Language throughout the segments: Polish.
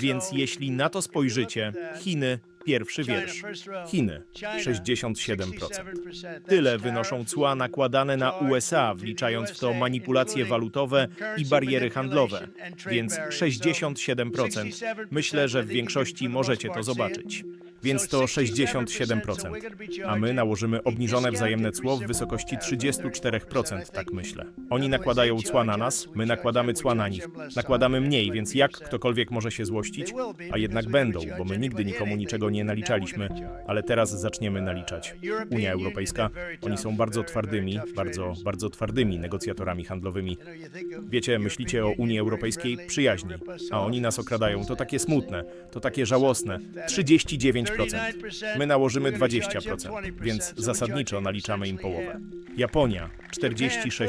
Więc jeśli na to spojrzycie, Chiny pierwszy wiersz. Chiny 67%. Tyle wynoszą cła nakładane na USA, wliczając w to manipulacje walutowe i bariery handlowe. Więc 67%. Myślę, że w większości możecie to zobaczyć. Więc to 67%. A my nałożymy obniżone wzajemne cło w wysokości 34%, tak myślę. Oni nakładają cła na nas, my nakładamy cła na nich. Nakładamy mniej, więc jak ktokolwiek może się złościć? A jednak będą, bo my nigdy nikomu niczego nie naliczaliśmy, ale teraz zaczniemy naliczać. Unia Europejska, oni są bardzo twardymi, bardzo, bardzo twardymi negocjatorami handlowymi. Wiecie, myślicie o Unii Europejskiej przyjaźni, a oni nas okradają. To takie smutne, to takie żałosne. 39%. My nałożymy 20%, więc zasadniczo naliczamy im połowę. Japonia 46%.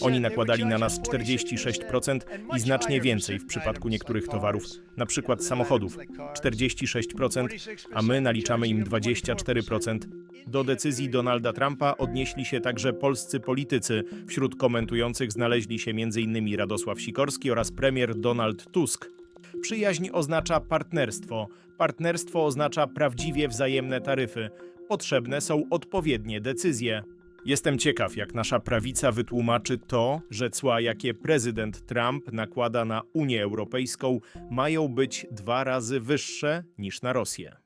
Oni nakładali na nas 46% i znacznie więcej w przypadku niektórych towarów, na przykład samochodów 46%, a my naliczamy im 24%. Do decyzji Donalda Trumpa odnieśli się także polscy politycy. Wśród komentujących znaleźli się m.in. Radosław Sikorski oraz premier Donald Tusk. Przyjaźń oznacza partnerstwo. Partnerstwo oznacza prawdziwie wzajemne taryfy. Potrzebne są odpowiednie decyzje. Jestem ciekaw, jak nasza prawica wytłumaczy to, że cła, jakie prezydent Trump nakłada na Unię Europejską, mają być dwa razy wyższe niż na Rosję.